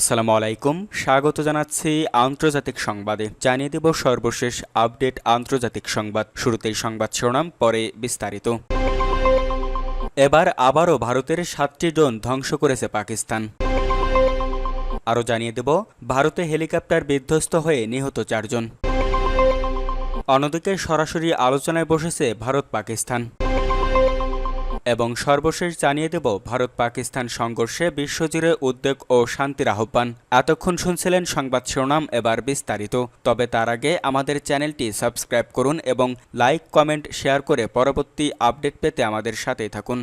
আসসালামু আলাইকুম। স্বাগত জানাচ্ছি আন্তর্জাতিক সংবাদে। জানিয়ে দেব সর্বশেষ আপডেট আন্তর্জাতিক সংবাদ। শুরুতেই সংবাদ শিরোনাম, পরে বিস্তারিত। এবার আবারও ভারতের সাতটি ড্রোন ধ্বংস করেছে পাকিস্তান। আরও জানিয়ে দেব, ভারতে হেলিকপ্টার বিধ্বস্ত হয়ে নিহত চারজন। অন্যদিকে সরাসরি আলোচনায় বসেছে ভারত পাকিস্তান এবং সর্বশেষ জানিয়ে দেব, ভারত পাকিস্তান সংঘর্ষে বিশ্বজুড়ে উদ্বেগ ও শান্তির আহ্বান। এতক্ষণ শুনছিলেন সংবাদ শিরোনাম, এবার বিস্তারিত। তবে তার আগে আমাদের চ্যানেলটি সাবস্ক্রাইব করুন এবং লাইক, কমেন্ট, শেয়ার করে পরবর্তী আপডেট পেতে আমাদের সাথেই থাকুন।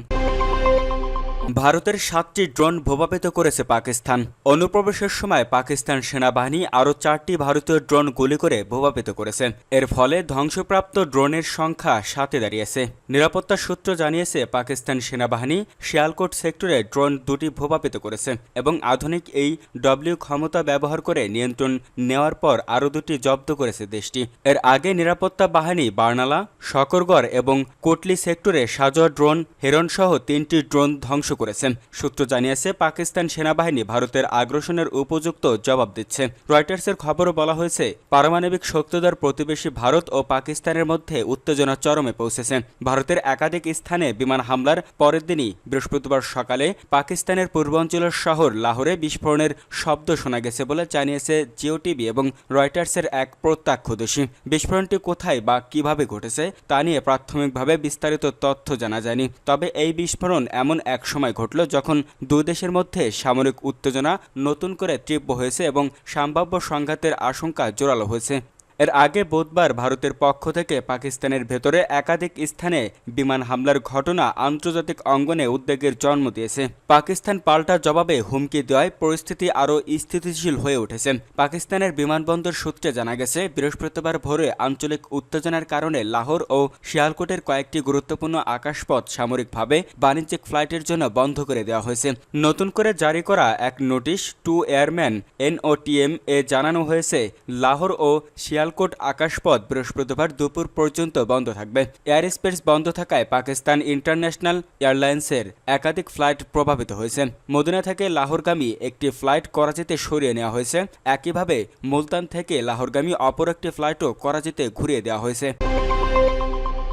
ভারতের সাতটি ড্রোন ভূপাপিত করেছে পাকিস্তান। অনুপ্রবেশের সময় পাকিস্তান সেনাবাহিনী আরও চারটি ভারতীয় ড্রোন গুলি করে ভূপাপিত করেছে। এর ফলে ধ্বংসপ্রাপ্ত ড্রোনের সংখ্যা সাতে দাঁড়িয়েছে। নিরাপত্তা সূত্র জানিয়েছে, পাকিস্তান সেনাবাহিনী শিয়ালকোট সেক্টরে ড্রোন দুটি ভূপাপিত করেছে এবং আধুনিক এই ডব্লিউ ক্ষমতা ব্যবহার করে নিয়ন্ত্রণ নেওয়ার পর আরও দুটি জব্দ করেছে দেশটি। এর আগে নিরাপত্তা বাহিনী বার্নালা, শকরগড় এবং কোটলি সেক্টরে সাজোয়া ড্রোন, হেরনসহ তিনটি ড্রোন ধ্বংস করেছে সূত্র জানিয়েছে, পাকিস্তান সেনাবাহিনী ভারতের আগ্রাসনের উপযুক্ত জবাব দিচ্ছে। রয়টার্সের খবরও বলা হয়েছে, পারমাণবিক শক্তিধর প্রতিবেশী ভারত ও পাকিস্তানের মধ্যে উত্তেজনা চরমে পৌঁছেছে। ভারতের একাধিক স্থানে বিমান হামলার পরের দিনই বৃহস্পতিবার সকালে পাকিস্তানের পূর্বাঞ্চলের শহর লাহোরে বিস্ফোরণের শব্দ শোনা গেছে বলে জানিয়েছে জিওটিভি এবং রয়টার্সের এক প্রত্যক্ষদর্শী। বিস্ফোরণটি কোথায় বা কীভাবে ঘটেছে তা নিয়ে প্রাথমিকভাবে বিস্তারিত তথ্য জানা যায়নি। তবে এই বিস্ফোরণ এমন এক সময় ঘটল যখন দুই দেশের মধ্যে সামরিক উত্তেজনা নতুন করে তীব্র হয়েছে এবং সম্ভাব্য সংঘাতের আশঙ্কা জোরালো হয়েছে। এর আগে বুধবার ভারতের পক্ষ থেকে পাকিস্তানের ভেতরে একাধিক স্থানে বিমান হামলার ঘটনা আন্তর্জাতিক অঙ্গনে উদ্বেগের জন্ম দিয়েছে। পাকিস্তান পাল্টা জবাবে হুমকি দেওয়ায় পরিস্থিতি আরও স্থিতিশীল হয়ে উঠেছে। পাকিস্তানের বিমানবন্দর সূত্রে জানা গেছে, বৃহস্পতিবার ভোরে আঞ্চলিক উত্তেজনার কারণে লাহোর ও শিয়ালকোটের কয়েকটি গুরুত্বপূর্ণ আকাশপথ সামরিকভাবে বাণিজ্যিক ফ্লাইটের জন্য বন্ধ করে দেওয়া হয়েছে। নতুন করে জারি করা এক notice to airman N O T M এ জানানো হয়েছে, লাহোর ও শিয়াল শিয়ালকোট আকাশপথ বৃহস্পতিবার দুপুর পর্যন্ত বন্ধ থাকবে। এয়ার স্পেস বন্ধ থাকায় পাকিস্তান ইন্টারন্যাশনাল এয়ারলাইন্সের একাধিক ফ্লাইট প্রভাবিত হয়েছে। মদিনা থেকে লাহোরগামী একটি ফ্লাইট করাচিতে সরিয়ে নেওয়া হয়েছে। একইভাবে মুলতান থেকে লাহোরগামী অপর একটি ফ্লাইটও করাচিতে ঘুরিয়ে দেওয়া হয়েছে।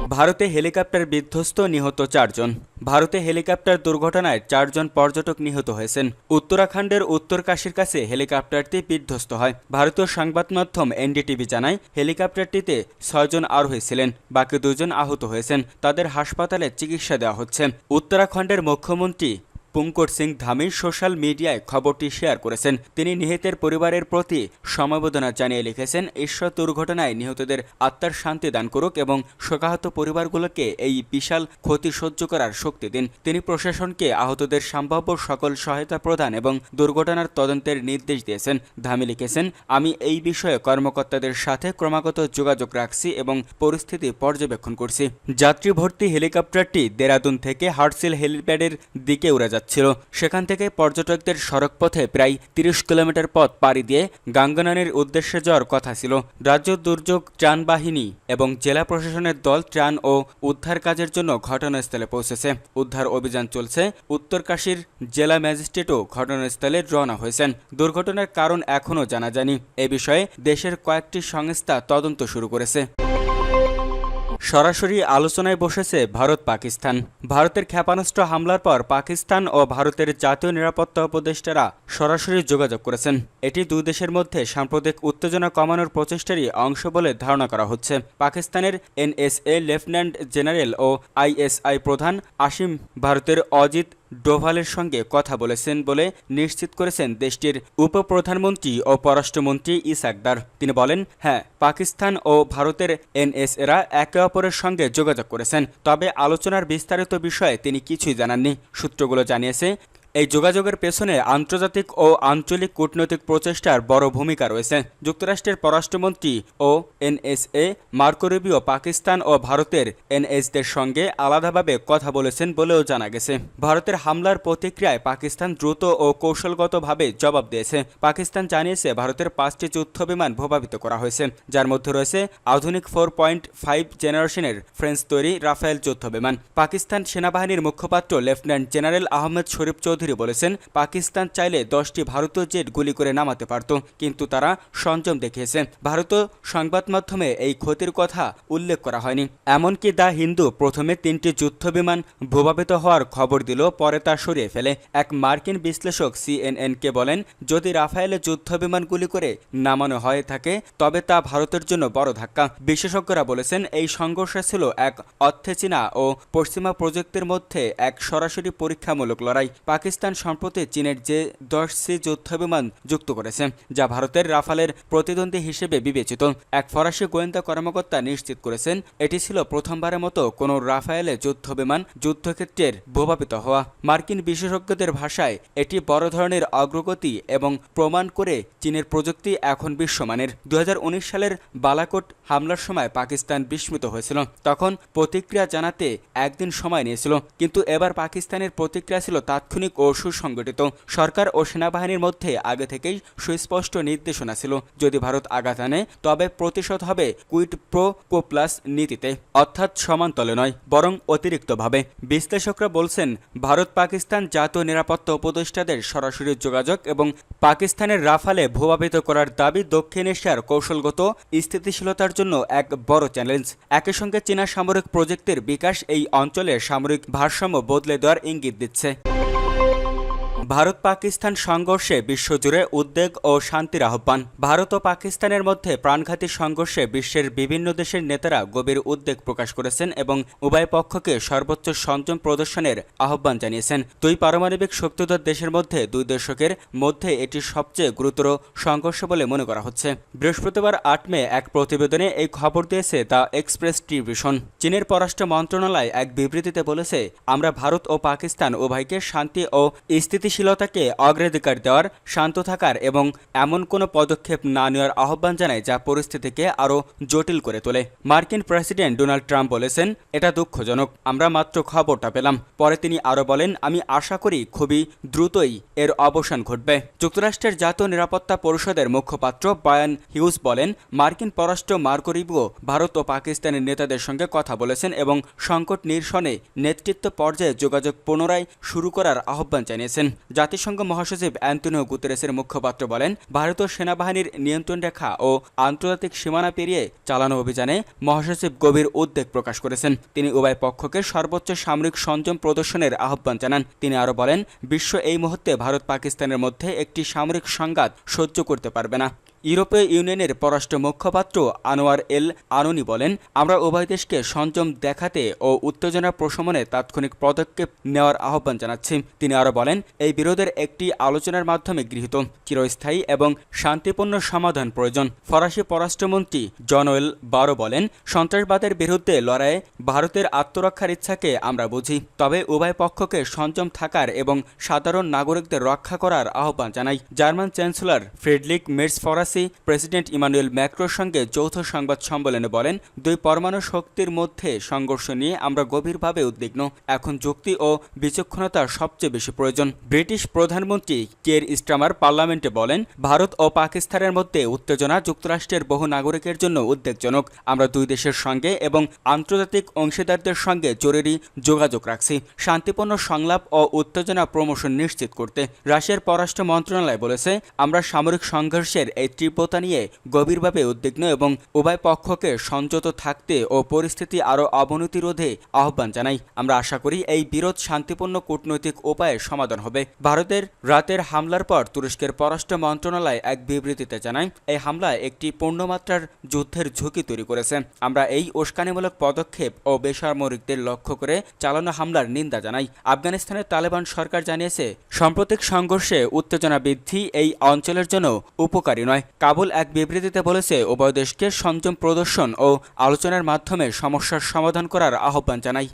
ভারতে হেলিকপ্টার বিধ্বস্ত নিহত চারজন। ভারতে হেলিকপ্টার দুর্ঘটনায় চারজন পর্যটক নিহত হয়েছেন। উত্তরাখণ্ডের উত্তর কাশীর কাছে হেলিকপ্টারটি বিধ্বস্ত হয়। ভারতীয় সংবাদ মাধ্যম এনডিটিভি জানায়, হেলিকপ্টারটিতে ছয়জন আর হয়েছিলেন বাকি দুজন আহত হয়েছেন। তাদের হাসপাতালে চিকিৎসা দেওয়া হচ্ছে। উত্তরাখণ্ডের মুখ্যমন্ত্রী পুঙ্কর সিং ধামি সোশ্যাল মিডিয়ায় খবরটি শেয়ার করেছেন। তিনি নিহতের পরিবারের প্রতি সমবেদনা জানিয়ে লিখেছেন, ঈশ্বর দুর্ঘটনায় নিহতদের আত্মার শান্তি দান করুক এবং শোকাহত পরিবারগুলোকে এই বিশাল ক্ষতি সহ্য করার শক্তি দিন। তিনি প্রশাসনকে আহতদের সম্ভাব্য সকল সহায়তা প্রদান এবং দুর্ঘটনার তদন্তের নির্দেশ দিয়েছেন। ধামি লিখেছেন, আমি এই বিষয়ে কর্মকর্তাদের সাথে ক্রমাগত যোগাযোগ রাখছি এবং পরিস্থিতি পর্যবেক্ষণ করছি। যাত্রী ভর্তি হেলিকপ্টারটি দেরাদুন থেকে হার্টসিল হেলিপ্যাডের দিকে উড়ে যাচ্ছে। যাচ্ছিল, সেখান থেকে পর্যটকদের সড়কপথে প্রায় তিরিশ কিলোমিটার পথ পাড়ি দিয়ে গাঙ্গনানের উদ্দেশ্যে যাওয়ার কথা ছিল। রাজ্য দুর্যোগ, ত্রাণ বাহিনী এবং জেলা প্রশাসনের দল ত্রাণ ও উদ্ধার কাজের জন্য ঘটনাস্থলে পৌঁছেছে। উদ্ধার অভিযান চলছে। উত্তরকাশীর জেলা ম্যাজিস্ট্রেটও ঘটনাস্থলে রওনা হয়েছেন। দুর্ঘটনার কারণ এখনও জানা যায়নি। এ বিষয়ে দেশের কয়েকটি সংস্থা তদন্ত শুরু করেছে। সরাসরি আলোচনায় বসেছে ভারত পাকিস্তান। ভারতের ক্ষেপণাস্ত্র হামলার পর পাকিস্তান ও ভারতের জাতীয় নিরাপত্তা উপদেষ্টারা সরাসরি যোগাযোগ করেছেন। এটি দুই দেশের মধ্যে সাম্প্রতিক উত্তেজনা কমানোর প্রচেষ্টারই অংশ বলে ধারণা করা হচ্ছে। পাকিস্তানের এনএসএ লেফটেন্যান্ট জেনারেল ও আইএসআই প্রধান আসিম ভারতের অজিত ডোভালের সঙ্গে কথা বলেছেন বলে নিশ্চিত করেছেন দেশটির উপপ্রধানমন্ত্রী ও পররাষ্ট্রমন্ত্রী ইসাকদার তিনি বলেন হ্যাঁ পাকিস্তান ও ভারতের এনএসএরা একে অপরের সঙ্গে যোগাযোগ করেছেন, তবে আলোচনার বিস্তারিত বিষয়ে তিনি কিছুই জানাননি। সূত্রগুলো জানিয়েছে এই যোগাযোগের পেছনে আন্তর্জাতিক ও আঞ্চলিক কূটনৈতিক প্রচেষ্টার বড় ভূমিকা রয়েছে। যুক্তরাষ্ট্রের পররাষ্ট্রমন্ত্রী ও এনএসএ মার্কো পাকিস্তান ও ভারতের এনএসদের সঙ্গে আলাদাভাবে কথা বলেছেন বলেও জানা গেছে। ভারতের হামলার প্রতিক্রিয়ায় পাকিস্তান দ্রুত ও কৌশলগতভাবে জবাব দিয়েছে। পাকিস্তান জানিয়েছে, ভারতের পাঁচটি যুদ্ধ বিমান প্রভাবিত করা হয়েছে। যার মধ্যে রয়েছে আধুনিক ফোর পয়েন্ট ফাইভ জেনারেশনের ফ্রেঞ্চ তৈরি রাফেল যুদ্ধ বিমান। পাকিস্তান সেনাবাহিনীর মুখপাত্র লেফটেন্যান্ট জেনারেল আহমেদ শরীফ চৌধুরী চৌধুরী বলেছেন, পাকিস্তান চাইলে দশটি ভারতীয় জেট গুলি করে নামাতে পারত, কিন্তু তারা সংযম দেখিয়েছে। ভারতীয় সংবাদ মাধ্যমে এই ক্ষতির কথা উল্লেখ করা হয়নি। এমনকি দ্য হিন্দু প্রথমে তিনটি যুদ্ধবিমান ভূপাবিত হওয়ার খবর দিল, পরে তা সরিয়ে ফেলে। এক মার্কিন বিশ্লেষক সিএনএনকে বলেন, যদি রাফায়েলে যুদ্ধবিমান গুলি করে নামানো হয়ে থাকে, তবে তা ভারতের জন্য বড় ধাক্কা। বিশেষজ্ঞরা বলেছেন, এই সংঘর্ষ ছিল এক অর্থে চীনা ও পশ্চিমা প্রযুক্তির মধ্যে এক সরাসরি পরীক্ষামূলক লড়াই। পাকিস্তান সম্প্রতি চীনের যে দশ সি যুদ্ধবিমান যুক্ত করেছে, যা ভারতের রাফালের প্রতিদ্বন্দ্বী হিসেবে বিবেচিত। এক ফরাসি গোয়েন্দা কর্মকর্তা নিশ্চিত করেছেন, এটি ছিল প্রথমবারের মতো কোনো রাফায়েলে যুদ্ধবিমান যুদ্ধক্ষেত্রের ভূপাপিত হওয়া। মার্কিন বিশেষজ্ঞদের ভাষায়, এটি বড় ধরনের অগ্রগতি এবং প্রমাণ করে চীনের প্রযুক্তি এখন বিশ্বমানের। দু হাজার উনিশ সালের বালাকোট হামলার সময় পাকিস্তান বিস্মিত হয়েছিল। তখন প্রতিক্রিয়া জানাতে একদিন সময় নিয়েছিল, কিন্তু এবার পাকিস্তানের প্রতিক্রিয়া ছিল তাৎক্ষণিক ও সুসংগঠিত। সরকার ও সেনাবাহিনীর মধ্যে আগে থেকেই সুস্পষ্ট নির্দেশনা ছিল, যদি ভারত আঘাত আনে, তবে প্রতিশোধ হবে কুইট প্রো কো প্লাস নীতিতে, অর্থাৎ সমান্তলে নয়, বরং অতিরিক্তভাবে। বিশ্লেষকরা বলছেন ভারত পাকিস্তান জাতীয় নিরাপত্তা উপদেষ্টাদের সরাসরি যোগাযোগ এবং পাকিস্তানের রাফালে ভূপাবিত করার দাবি দক্ষিণ এশিয়ার কৌশলগত স্থিতিশীলতার জন্য এক বড় চ্যালেঞ্জ। একই সঙ্গে চীনা সামরিক প্রযুক্তির বিকাশ এই অঞ্চলের সামরিক ভারসাম্য বদলে দেওয়ার ইঙ্গিত দিচ্ছে। ভারত পাকিস্তান সংঘর্ষে বিশ্বজুড়ে উদ্বেগ ও শান্তির আহ্বান। ভারত ও পাকিস্তানের মধ্যে প্রাণঘাতী সংঘর্ষে বিশ্বের বিভিন্ন দেশের নেতারা গভীর উদ্বেগ প্রকাশ করেছেন এবং উভয় পক্ষকে সর্বোচ্চ সংযম প্রদর্শনের আহ্বান জানিয়েছেন। দুই পারমাণবিক শক্তিধর দেশের মধ্যে দুই দশকের মধ্যে এটি সবচেয়ে গুরুতর সংঘর্ষ বলে মনে করা হচ্ছে। বৃহস্পতিবার আট মে এক প্রতিবেদনে এই খবর দিয়েছে দ্য এক্সপ্রেস টেলিভিশন চীনের পররাষ্ট্র মন্ত্রণালয় এক বিবৃতিতে বলেছে, আমরা ভারত ও পাকিস্তান উভয়কে শান্তি ও স্থিতিশীলতাকে অগ্রাধিকার দেওয়ার, শান্ত থাকার এবং এমন কোনো পদক্ষেপ না নেওয়ার আহ্বান জানায় যা পরিস্থিতিকে আরও জটিল করে তোলে। মার্কিন প্রেসিডেন্ট ডোনাল্ড ট্রাম্প বলেছেন, এটা দুঃখজনক। আমরা মাত্র খবরটা পেলাম। পরে তিনি আরও বলেন, আমি আশা করি খুবই দ্রুতই এর অবসান ঘটবে। যুক্তরাষ্ট্রের জাতীয় নিরাপত্তা পরিষদের মুখপাত্র বায়ান হিউজ বলেন, মার্কিন পররাষ্ট্র মার্কো রিবো, ভারত ও পাকিস্তানের নেতাদের সঙ্গে কথা বলেছেন এবং সংকট নিরসনে নেতৃত্ব পর্যায়ে যোগাযোগ পুনরায় শুরু করার আহ্বান জানিয়েছেন। জাতিসংঘ মহাসচিব অ্যান্টনিও গুতেরেসের মুখপাত্র বলেন, ভারতীয় সেনাবাহিনীর নিয়ন্ত্রণ রেখা ও আন্তর্জাতিক সীমানা পেরিয়ে চালানো অভিযানে মহাসচিব গভীর উদ্বেগ প্রকাশ করেছেন। তিনি উভয় পক্ষকে সর্বোচ্চ সামরিক সংযম প্রদর্শনের আহ্বান জানান। তিনি আরও বলেন, বিশ্ব এই মুহূর্তে ভারত পাকিস্তানের মধ্যে একটি সামরিক সংঘাত সহ্য করতে পারবে না। ইউরোপীয় ইউনিয়নের পররাষ্ট্র মুখপাত্র আনোয়ার এল আননি বলেন, আমরা উভয় দেশকে সংযম দেখাতে ও উত্তেজনা প্রশমনে তাৎক্ষণিক পদক্ষেপ নেওয়ার আহ্বান জানাচ্ছি। তিনি আরও বলেন, এই বিরোধের একটি আলোচনার মাধ্যমে গৃহীত। চিরস্থায়ী এবং শান্তিপূর্ণ সমাধান প্রয়োজন। ফরাসি পররাষ্ট্রমন্ত্রী জনওয়েল বারো বলেন, সন্ত্রাসবাদের বিরুদ্ধে লড়াইয়ে ভারতের আত্মরক্ষার ইচ্ছাকে আমরা বুঝি। তবে উভয় পক্ষকে সংযম থাকার এবং সাধারণ নাগরিকদের রক্ষা করার আহ্বান জানাই। জার্মান চ্যান্সেলর ফ্রেডলিক মেটস ফরাসি প্রেসিডেন্ট ইমানুয়েল ম্যাক্রোর সঙ্গে যৌথ সংবাদ সম্মেলনে বলেন, দুই পরমাণু শক্তির মধ্যে সংঘর্ষ নিয়ে আমরা গভীরভাবে উদ্বিগ্ন। এখন যুক্তি ও বিচক্ষণতা সবচেয়ে বেশি প্রয়োজন। ব্রিটিশ প্রধানমন্ত্রী কের স্টামার পার্লামেন্টে বলেন, ভারত ও পাকিস্তানের মধ্যে উত্তেজনা যুক্তরাষ্ট্রের বহু নাগরিকের জন্য উদ্বেগজনক। আমরা দুই দেশের সঙ্গে এবং আন্তর্জাতিক অংশীদারদের সঙ্গে জরুরি যোগাযোগ রাখছি। শান্তিপূর্ণ সংলাপ ও উত্তেজনা প্রমোশন নিশ্চিত করতে। রাশিয়ার পররাষ্ট্র মন্ত্রণালয় বলেছে, আমরা সামরিক সংঘর্ষের এই তীব্রতা নিয়ে গভীরভাবে উদ্বিগ্ন এবং উভয় পক্ষকে সংযত থাকতে ও পরিস্থিতি আরও অবনতি রোধে আহ্বান জানাই। আমরা আশা করি এই বিরোধ শান্তিপূর্ণ কূটনৈতিক উপায়ে সমাধান হবে। ভারতের রাতের হামলার পর তুরস্কের পররাষ্ট্র মন্ত্রণালয় এক বিবৃতিতে জানায়, এই হামলায় একটি পূর্ণমাত্রার যুদ্ধের ঝুঁকি তৈরি করেছে। আমরা এই উস্কানিমূলক পদক্ষেপ ও বেসামরিকদের লক্ষ্য করে চালানো হামলার নিন্দা জানাই। আফগানিস্তানের তালেবান সরকার জানিয়েছে, সাম্প্রতিক সংঘর্ষে উত্তেজনা বৃদ্ধি এই অঞ্চলের জন্য উপকারী নয়। কাবুল এক বিবৃতিতে বলেছে, উভয় দেশকে সংযম প্রদর্শন ও আলোচনার মাধ্যমে সমস্যার সমাধান করার আহ্বান জানায়।